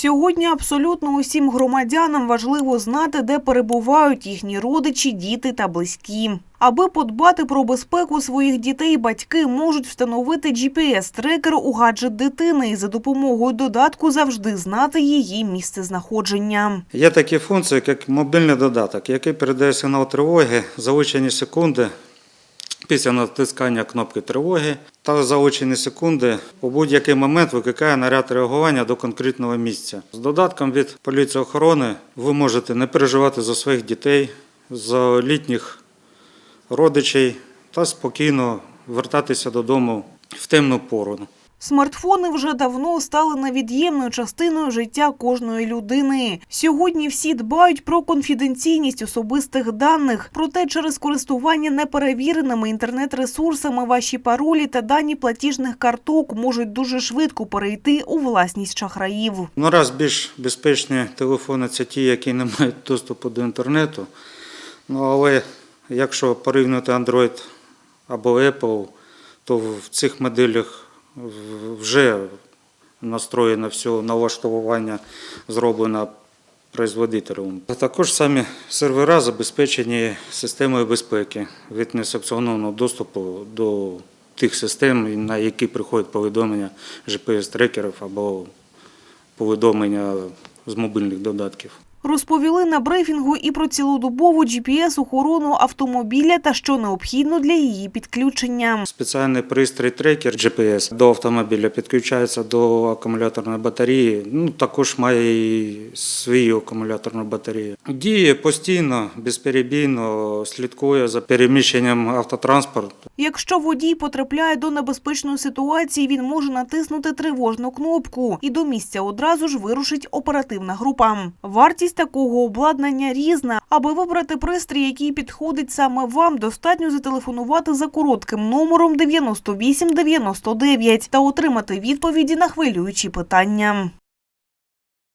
Сьогодні абсолютно усім громадянам важливо знати, де перебувають їхні родичі, діти та близькі. Аби подбати про безпеку своїх дітей, батьки можуть встановити GPS-трекер у гаджет дитини і за допомогою додатку завжди знати її місце знаходження. Є такі функції, як мобільний додаток, який передає сигнал тривоги за лічені секунди після натискання кнопки тривоги та за лічені секунди у будь-який момент викликає наряд реагування до конкретного місця. З додатком від поліції охорони ви можете не переживати за своїх дітей, за літніх родичей та спокійно вертатися додому в темну пору. Смартфони вже давно стали невід'ємною частиною життя кожної людини. Сьогодні всі дбають про конфіденційність особистих даних, проте через користування неперевіреними інтернет-ресурсами ваші паролі та дані платіжних карток можуть дуже швидко перейти у власність шахраїв. Ну, раз більш безпечні телефони це ті, які не мають доступу до інтернету. Ну, але якщо порівнювати Android або Apple, то в цих моделях вже настроєно все налаштування зроблено производителем. Також самі сервера забезпечені системою безпеки від несанкціонованого доступу до тих систем, на які приходять повідомлення GPS-трекерів або повідомлення з мобільних додатків. Розповіли на брифінгу і про цілодобову GPS-охорону автомобіля та що необхідно для її підключення. Спеціальний пристрій трекер GPS до автомобіля підключається до акумуляторної батареї. Ну також має і свою акумуляторну батарею. Діє постійно, безперебійно, слідкує за переміщенням автотранспорту. Якщо водій потрапляє до небезпечної ситуації, він може натиснути тривожну кнопку, і до місця одразу ж вирушить оперативна група. Вартість такого обладнання різна. Аби вибрати пристрій, який підходить саме вам, достатньо зателефонувати за коротким номером 9899 та отримати відповіді на хвилюючі питання.